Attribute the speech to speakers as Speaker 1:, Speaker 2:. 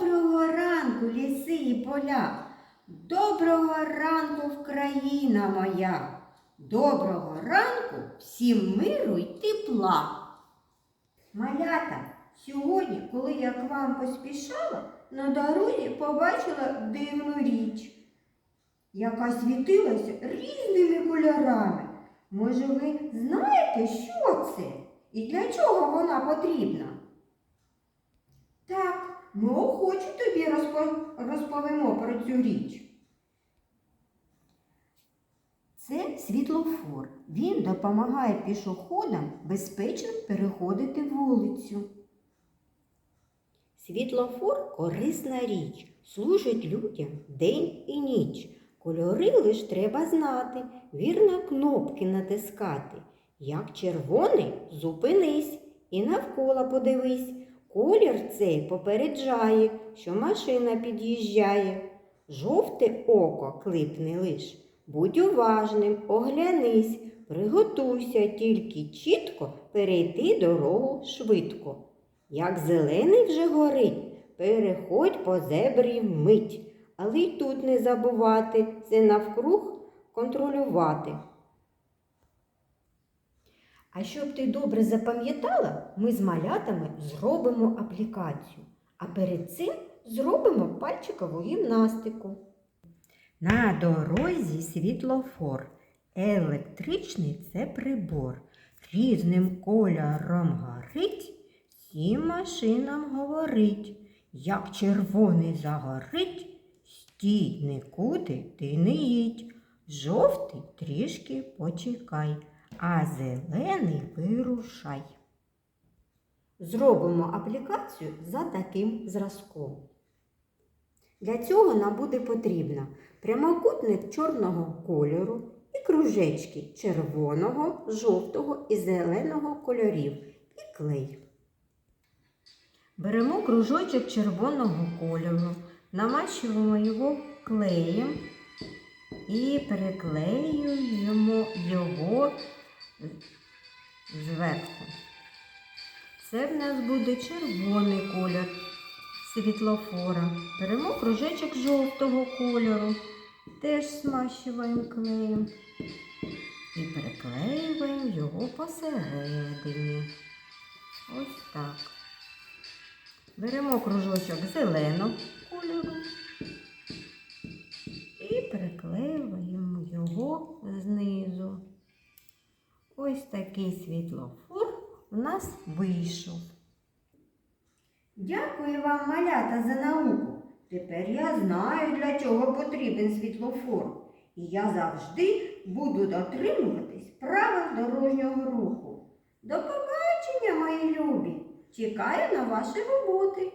Speaker 1: Доброго ранку, ліси і поля. Доброго ранку, Вкраїна моя. Доброго ранку всім миру й тепла. Малята, сьогодні, коли я к вам поспішала, на дорозі побачила дивну річ, яка світилася різними кольорами. Може, ви знаєте, що це і для чого вона потрібна? Так, ми охоче тобі розповімо про цю річ. Це світлофор. Він допомагає пішоходам безпечно переходити вулицю. Світлофор корисна річ, служить людям день і ніч. Кольори лиш треба знати, вірно кнопки натискати. Як червоний, зупинись і навколо подивись. Колір цей попереджає, що машина під'їжджає. Жовте око клипне лиш. Будь уважним, оглянись, приготуйся тільки чітко перейти дорогу швидко. Як зелений вже горить, переходь по зебрі вмить, але й тут не забувати це навкруг контролювати. А щоб ти добре запам'ятала, ми з малятами зробимо аплікацію, а перед цим зробимо пальчикову гімнастику. На дорозі світлофор. Електричний це прибор. Різним кольором горить, всім машинам говорить. Як червоний загорить, стій нікуди ти не їдь. Жовтий трішки почекай, а зелений вирушай. Зробимо аплікацію за таким зразком. Для цього нам буде потрібно прямокутник чорного кольору і кружечки червоного, жовтого і зеленого кольорів і клей. Беремо кружочок червоного кольору, намащуємо його клеєм і переклеюємо його зверху. Це в нас буде червоний колір світлофора. Беремо кружечок жовтого кольору, теж смащуємо клеєм і приклеюємо його посередині. Ось так. Беремо кружочок зеленого кольору і приклеюємо його знизу. Ось такий світлофор у нас вийшов. Дякую вам, малята, за науку. Тепер я знаю, для чого потрібен світлофор. І я завжди буду дотримуватись правил дорожнього руху. До побачення, мої любі! Чекаю на ваші роботи.